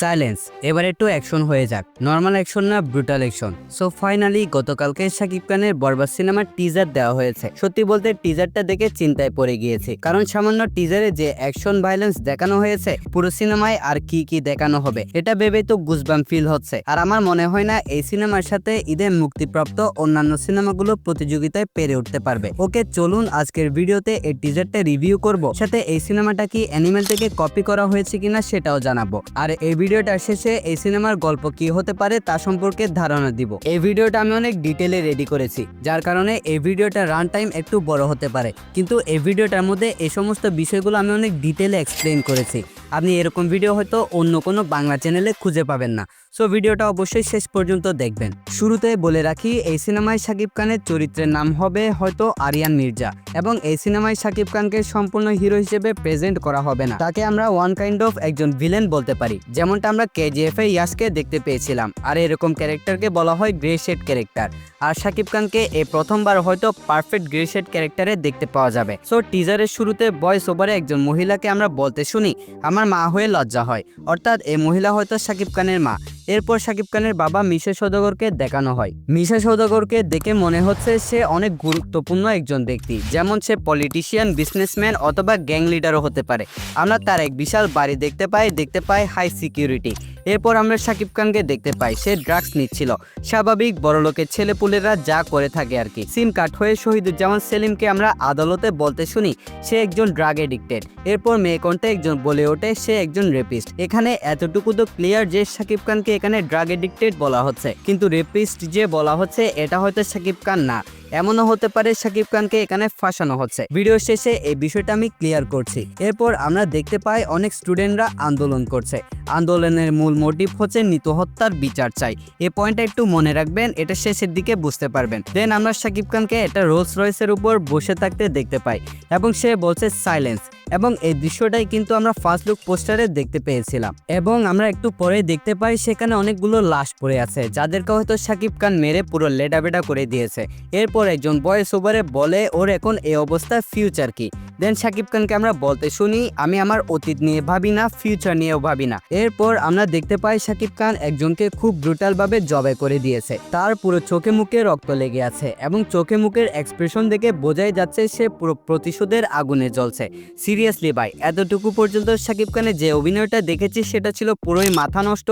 Silence এবার একটু action হয়ে যাক। নর্মাল অ্যাকশন না ব্রুটাল অ্যাকশন সো ফাইনালি গতকালকে শাকিব খানের বরবাদ সিনেমার টিজার দেওয়া হয়েছে। সত্যি বলতে টিজারটা দেখে চিন্তায় পড়ে গিয়েছে। কারণ সামান্য টিজারে যে অ্যাকশন ভাইলেন্স দেখানো হয়েছে, পুরো সিনেমায় আর কি কি দেখানো হবে, এটা ভেবে তো গুজবাম ফিল হচ্ছে। আর আমার মনে হয় না, এই সিনেমার সাথে ঈদে মুক্তিপ্রাপ্ত অন্যান্য সিনেমাগুলো প্রতিযোগিতায় পেরে উঠতে পারবে। ওকে, চলুন আজকের ভিডিওতে এই টিজারটা রিভিউ করব। সাথে এই সিনেমাটা কি অ্যানিমেল থেকে কপি করা হয়েছে কিনা সেটাও জানাব। আর এই ভিডিওটার শেষে এই সিনেমার গল্প কি হতে পারে তা সম্পর্কে ধারণা দিব। এই ভিডিওটা আমি অনেক ডিটেলে রেডি করেছি, যার কারণে এই ভিডিওটা রান টাইম একটু বড় হতে পারে। কিন্তু এই ভিডিওটার মধ্যে এই সমস্ত বিষয়গুলো আমি অনেক ডিটেলে এক্সপ্লেন করেছি। আপনি এরকম ভিডিও হয়তো অন্য কোনো বাংলা চ্যানেলে খুঁজে পাবেন না। সো ভিডিওটা অবশ্যই শেষ পর্যন্ত দেখবেন। শুরুতে বলে রাখি, এই সিনেমায় শাকিব খানের চরিত্রের নাম হবে হয়তো আরিয়ান মির্জা এবং এই সিনেমায় শাকিব খানকে সম্পূর্ণ হিরো হিসেবে প্রেজেন্ট করা হবে না। তাকে আমরা ওয়ান কাইন্ড অফ একজন ভিলেন বলতে পারি, যেমনটা আমরা কেজিএফ এ ইয়াসকে দেখতে পেয়েছিলাম। আর এরকম ক্যারেক্টারকে বলা হয় গ্রে শেড ক্যারেক্টার আর শাকিব খানকে এই প্রথমবার হয়তো পারফেক্ট গ্রে শেড ক্যারেক্টারে দেখতে পাওয়া যাবে। সো টিজারের শুরুতে বয়স ওভারে একজন মহিলাকে আমরা বলতে শুনি। আমার মা হয়ে লজ্জা হয়। অর্থাৎ এই মহিলা হয়তো সাকিব খানের মা। এরপর শাকিব খানের বাবা মিশা সৌদাগরকে দেখানো হয়। মিশা সৌদাগরকে দেখে মনে হচ্ছে সে অনেক গুরুত্বপূর্ণ একজন ব্যক্তি, যেমন সে পলিটিশিয়ান, বিজনেসম্যান অথবা গ্যাং লিডারও হতে পারে। আমরা তার এক বিশাল বাড়ি দেখতে পাই দেখতে পাই হাই সিকিউরিটি। এরপর আমরা শাকিব খানকে দেখতে পাই, সে ড্রাগস নিচ্ছিল। স্বাভাবিক বড়লোকের ছেলেপুলেরা যা করে থাকে আর কি। সিম কাট হয়ে শহীদুজ্জামান সেলিমকে আমরা আদালতে বলতে শুনি, সে একজন ড্রাগ এডিক্টেড। এরপর মেয়ে কণ্ঠে একজন বলে ওঠে, সে একজন রেপিস্ট। এখানে এতটুকু তো ক্লিয়ার যে শাকিব খানকে এখানে ড্রাগ এডিক্টেড বলা হচ্ছে। কিন্তু রেপিস্ট যে বলা হচ্ছে, এটা হয়তো সাকিব খান না। এমনও হতে পারে শাকিব খানকে এখানে ফাঁসানো হচ্ছে। ভিডিও শেষে এই বিষয়টা আমি ক্লিয়ার করছি। এরপর আমরা দেখতে পাই অনেক স্টুডেন্টরা আন্দোলন করছে। আন্দোলনের মূল মোটিভ হচ্ছে নিত হত্যার বিচার চাই। এই পয়েন্টটা একটু মনে রাখবেন, এটা শেষের দিকে বুঝতে পারবেন। দেন আমরা শাকিব খানকে একটা রোলস রয়েসের উপর বসে থাকতে দেখতে পাই এবং সে বলছে সাইলেন্স এবং এই দৃশ্যটাই কিন্তু আমরা ফার্স্ট লুক পোস্টারে দেখতে পেয়েছিলাম। এবং আমরা একটু পরে দেখতে পাই সেখানে অনেকগুলো লাশ পড়ে আছে, যাদেরকে হয়তো শাকিব খান মেরে পুরো লেডাবেডা করে দিয়েছে। এরপর একজন ভয়েস ওভারে বলে ওর এখন এ অবস্থা ফিউচার কি? দেন শাকিব খানকে আমরা বলতে শুনি, আমি আমার অতীত নিয়ে ভাবি না ফিউচার নিয়েও ভাবি না। এরপর আমরা দেখতে পাই শাকিব খান একজনকে খুব ব্রুটাল ভাবে জবাই করে দিয়েছে। তার পুরো চোখে মুখে রক্ত লেগে আছে এবং চোখে মুখের এক্সপ্রেশন দেখে বোঝাই যাচ্ছে সে পুরো প্রতিশোধের আগুনে জ্বলছে। সিরিয়াসলি ভাই, এতটুকু পর্যন্ত শাকিব খানের যে অভিনয়টা দেখেছি, সেটা ছিল পুরোই মাথা নষ্ট,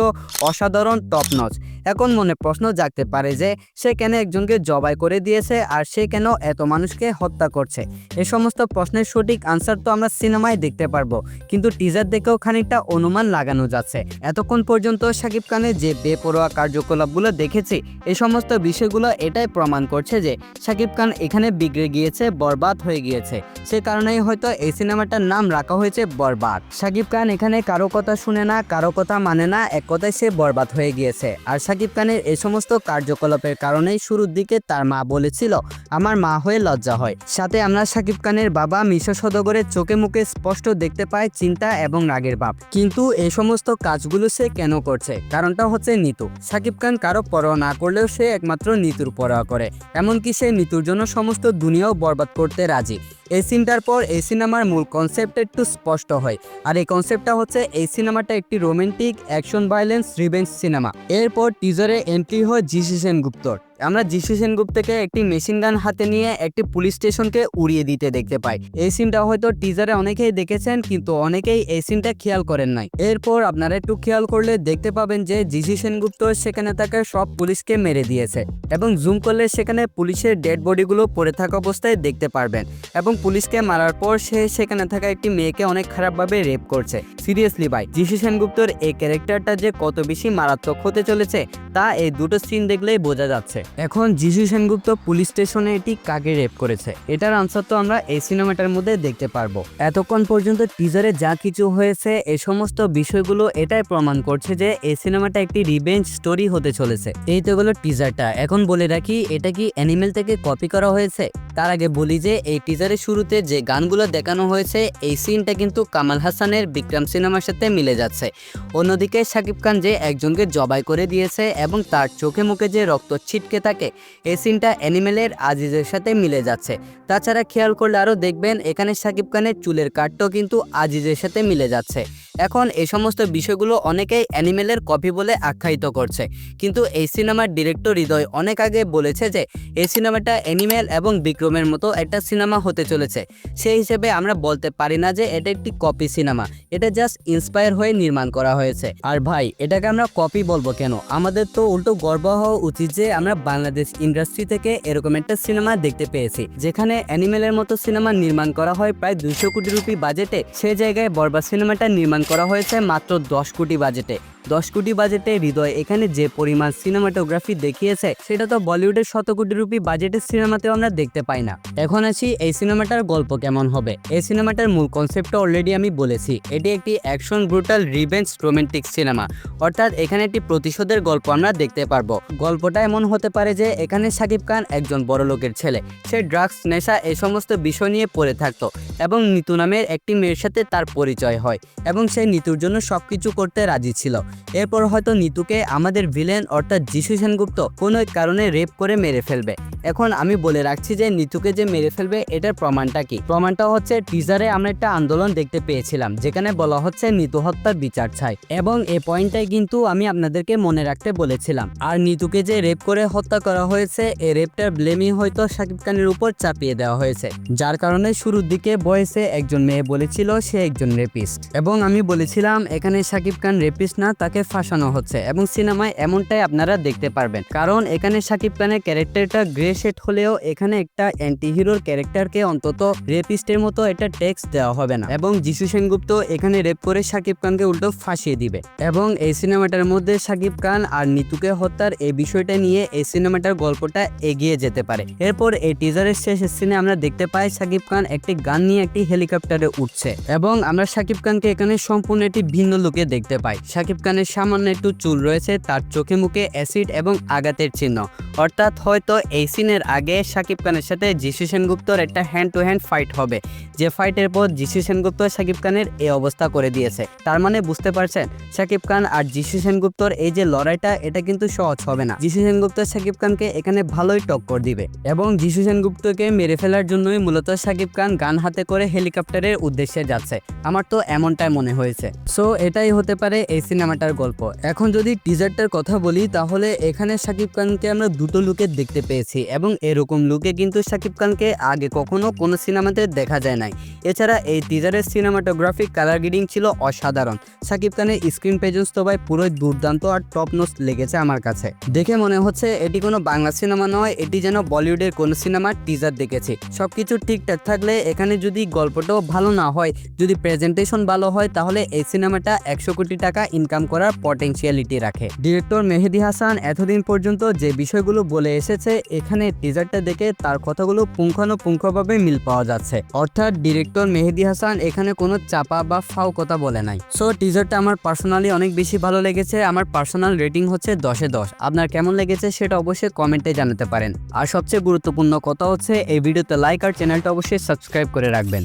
অসাধারণ টপ নচ এখন মনে প্রশ্ন জাগতে পারে যে, সে কেন একজনকে জবাই করে দিয়েছে আর সে কেন এত মানুষকে হত্যা করছে? এ সমস্ত প্রশ্নের সঠিক আনসার তো আমরা সিনেমায় দেখতে পারব। কিন্তু টিজার দেখেও খানিকটা অনুমান লাগানো যাচ্ছে। এতক্ষণ পর্যন্ত শাকিব খানের যে বেপরোয়া কার্যকলাপগুলো দেখেছি এই সমস্ত বিষয়গুলো এটাই প্রমাণ করছে যে শাকিব খান এখানে বিগড়ে গিয়েছে, বরবাদ হয়ে গিয়েছে। সে কারণেই হয়তো এই সিনেমাটার নাম রাখা হয়েছে বরবাদ। শাকিব খান এখানে কারও কথা শুনে না, কারও কথা মানে না, এক কথায় সে বরবাদ হয়ে গিয়েছে। আর শাকিব খানের এই সমস্ত কার্যকলাপের কারণেই শুরুর দিকে তার মা বলেছিল, আমার মা হয়ে লজ্জা হয়। সাথে আমরা শাকিব খানের বাবা সদগরের চোখে মুখে স্পষ্ট দেখতে পায় চিন্তা এবং রাগের ভাব। কিন্তু এই সমস্ত কাজগুলো সে কেন করছে? কারণটা হচ্ছে নিতু। শাকিব খান কারও পরোয়া না করলেও সে একমাত্র নিতুর পরোয়া করে। এমনকি সে নিতুর জন্য সমস্ত দুনিয়াও বরবাদ করতে রাজি। এই সিনটার পর এই সিনেমার মূল কনসেপ্ট একটু স্পষ্ট হয়। আর এই কনসেপ্টটা হচ্ছে এই সিনেমাটা একটি romantic, action violence, revenge cinema. এরপর টিজারে এন্ট্রি হয় জিসি সেনগুপ্তর। আমরা জিসি সেনগুপ্তকে একটি মেশিন গান হাতে নিয়ে একটি পুলিশ স্টেশনকে উড়িয়ে দিতে দেখতে পাই। এই সিনটা হয়তো টিজারে অনেকেই দেখেছেন, কিন্তু অনেকেই এই সিনটা খেয়াল করেন নাই। এরপর আপনারা একটু খেয়াল করলে দেখতে পাবেন যে জিসি সেনগুপ্ত সেখানে থাকা সব পুলিশকে মেরে দিয়েছে এবং জুম করলে সেখানে পুলিশের ডেড বডিগুলো পড়ে থাকা অবস্থায় দেখতে পারবেন এবং পুলিশকে মারার পর সে সেখানে থাকা একটি মেয়েকে অনেক খারাপভাবে রেপ করছে। সিরিয়াসলি ভাই জিসি সেনগুপ্তর এই ক্যারেক্টারটা যে কত বেশি মারাত্মক হতে চলেছে, তা এই দুটো সিন দেখলেই বোঝা যাচ্ছে। এখন যিশু সেনগুপ্ত পুলিশ স্টেশনে এটি কাকে রেপ করেছে? এটার আনসার তো আমরা এই সিনেমাটার মধ্যে দেখতে পারব। এতক্ষণ পর্যন্ত টিজারে যা কিছু হয়েছে, এ সমস্ত বিষয়গুলো এটাই প্রমাণ করছে যে এই সিনেমাটা একটি রিভেঞ্জ স্টোরি হতে চলেছে। এই তো গেলো টিজারটা এখন বলে রাখি, এটা কি অ্যানিমেল থেকে কপি করা হয়েছে? তার আগে বলি যে এই টিজারের শুরুতে যে গানগুলো দেখানো হয়েছে, এই সিনটা কিন্তু কামাল হাসানের বিক্রম সিনেমার সাথে মিলে যাচ্ছে। অন্যদিকে শাকিব খান যে একজনকে জবাই করে দিয়েছে এবং তার চোখে মুখে যে রক্ত ছিটকে থাকে। এই সিনটা অ্যানিমেলের আজিজের সাথে মিলে যাচ্ছে। তাছাড়া খেয়াল করলে আরও দেখবেন, এখানে শাকিব খানের চুলের কাটটাও কিন্তু আজিজের সাথে মিলে যাচ্ছে। এখন এই সমস্ত বিষয়গুলো অনেকেই অ্যানিমেলের কপি বলে আখ্যায়িত করছে। কিন্তু এই সিনেমার ডিরেক্টর হৃদয় অনেক আগে বলেছে যে, এই সিনেমাটা অ্যানিমেল এবং বিক্রমের মতো একটা সিনেমা হতে চলেছে। সেই হিসেবে আমরা বলতে পারি না যে এটা একটি কপি সিনেমা। এটা জাস্ট ইন্সপায়ার হয়ে নির্মাণ করা হয়েছে। আর ভাই, এটাকে আমরা কপি বলব কেন? আমাদের তো উল্টো গর্ব হওয়া উচিত যে আমরা বাংলাদেশ ইন্ডাস্ট্রি থেকে এরকম একটা সিনেমা দেখতে পেয়েছি, যেখানে অ্যানিমেলের মতো সিনেমা নির্মাণ করা হয় প্রায় দুইশো কোটি রুপি বাজেটে। সে জায়গায় বরবার সিনেমাটা নির্মাণ করা হয়েছে মাত্র দশ কোটি বাজেটে। দশ কোটি বাজেটে হৃদয় এখানে যে পরিমাণ সিনেমাটোগ্রাফি দেখিয়েছে, সেটা তো বলিউডের শত কোটি রুপি বাজেটের সিনেমাতেও আমরা দেখতে পাই না। এখন আছি, এই সিনেমাটার গল্প কেমন হবে? এই সিনেমাটার মূল কনসেপ্টটা অলরেডি আমি বলেছি। এটি একটি action brutal revenge romantic cinema অর্থাৎ এখানে একটি প্রতিশোধের গল্প আমরা দেখতে পারব। গল্পটা এমন হতে পারে যে, এখানে সাকিব খান একজন বড় লোকের ছেলে। সে ড্রাগস নেশা, এই সমস্ত বিষয় নিয়ে পড়ে থাকতো এবং নিতু নামের একটি মেয়ের সাথে তার পরিচয় হয় এবং সে নিতুর জন্য সবকিছু করতে রাজি ছিল। এরপর হয়তো নিতুকে আমাদের ভিলেন অর্থাৎ যিশু সেনগুপ্ত কোনো কারণে রেপ করে মেরে ফেলবে। এখন আমি বলে রাখছি যে নিতুকে যে মেরে ফেলবে, এটার প্রমাণটা কি? প্রমাণটা হচ্ছে টিজারে আমরা একটা আন্দোলন দেখতে পেয়েছিলাম, যেখানে বলা হচ্ছে নিতু হত্যার বিচার চাই। এবং এই পয়েন্টটাই কিন্তু আমি আপনাদেরকে মনে রাখতে বলেছিলাম। আর নিতুকে যে রেপ করে হত্যা করা হয়েছে এই রেপটার ব্লেমই হয়তো শাকিব খানের উপর চাপিয়ে দেওয়া হয়েছে। যার কারণে শুরুর দিকে বয়সে একজন মেয়ে বলেছিল, সে একজন রেপিস্ট এবং আমি বলেছিলাম, এখানে শাকিব খান রেপিস্ট না তাকে ফাঁসানো হচ্ছে এবং সিনেমায় এমনটাই আপনারা দেখতে পারবেন। কারণ এখানে শাকিব খানের ক্যারেক্টারটা গ্রে শেড হলেও এখানে একটা অ্যান্টি হিরোর ক্যারেক্টারকে অন্তত রেপিস্টের মতো একটা টেক্সট দেওয়া হবে না। এবং যিশু সেনগুপ্ত এখানে রেপ করে শাকিব খানকে উল্টো ফাঁসিয়ে দিবে। এবং এই সিনেমাটার মধ্যে শাকিব খান আর নিতুকে হত্যার এই বিষয়টা নিয়ে এই সিনেমাটার গল্পটা এগিয়ে যেতে পারে। এরপর এই টিজারের শেষ সিনে আমরা দেখতে পাই শাকিব খান একটি গান নিয়ে একটি হেলিকপ্টারে উঠছে। এবং আমরা শাকিব খানকে এখানে সম্পূর্ণ একটি ভিন্ন লুকে দেখতে পাই। শাকিব খানের সামান্য একটু চুল রয়েছে, তার চোখে মুখে অ্যাসিড এবং আঘাতের চিহ্ন। অর্থাৎ হয়তো এই সিনের আগে শাকিব খানের সাথে যিশু সেনগুপ্তর একটা হ্যান্ড টু হ্যান্ড ফাইট হবে। যে ফাইটের পর যিশু সেনগুপ্ত শাকিব খানের এই অবস্থা করে দিয়েছে। তার মানে বুঝতে পারছেন শাকিব খান আর যিশু সেনগুপ্তর এই যে লড়াইটা, এটা কিন্তু সহজ হবে না। যিশু সেনগুপ্ত শাকিব খানকে এখানে ভালোই টক্কর দিবে এবং যিশু সেনগুপ্তকে মেরে ফেলার জন্যই মূলত শাকিব খান গান হাতে করে হেলিকপ্টারের উদ্দেশ্যে যাচ্ছে। আমার তো এমনটাই মনে হয়েছে। সো এটাই হতে পারে এই সিনেমাটার গল্প। এখন যদি টিজারটার কথা বলি, তাহলে এখানে শাকিব খানকে আমরা দুটো লুকে দেখতে পেয়েছি এবং এরকম লুকে কিন্তু শাকিব খানকে আগে কখনো কোনো সিনেমাতে দেখা যায় নাই। এছাড়া এই টিজারের সিনেমাটোগ্রাফিক কালার গ্রেডিং ছিল অসাধারণ। শাকিব খানের স্ক্রিন প্রেজেন্স তো ভাই পুরোই দুর্দান্ত আর টপ নোস লেগেছে আমার কাছে। দেখে মনে হচ্ছে এটি কোনো বাংলা সিনেমা নয়, এটি যেন বলিউডের কোনো সিনেমার টিজার দেখেছি। সবকিছু ঠিকঠাক থাকলে এখানে যদি গল্পটাও ভালো না হয়, যদি প্রেজেন্টেশন ভালো হয়, তাহলে এই সিনেমাটা একশো কোটি টাকা ইনকাম করার পটেনশিয়ালিটি রাখে। ডিরেক্টর মেহেদি হাসান এতদিন পর্যন্ত যে বিষয়গুলো বলে এসেছে, এখানে টিজারটা দেখে তার কথাগুলো পুঙ্খানুপুঙ্খভাবে মিল পাওয়া যাচ্ছে। অর্থাৎ ডিরেক্টর মেহেদি হাসান এখানে কোনো চাপা বা ফাও কথা বলে নাই। সো টিজারটা আমার পার্সোনালি অনেক বেশি ভালো লেগেছে। আমার পার্সোনাল রেটিং হচ্ছে দশে দশ। আপনার কেমন লেগেছে সেটা অবশ্যই কমেন্টে জানাতে পারেন। আর সবচেয়ে গুরুত্বপূর্ণ কথা হচ্ছে, এই ভিডিওতে লাইক আর চ্যানেলটা অবশ্যই সাবস্ক্রাইব করে রাখবেন।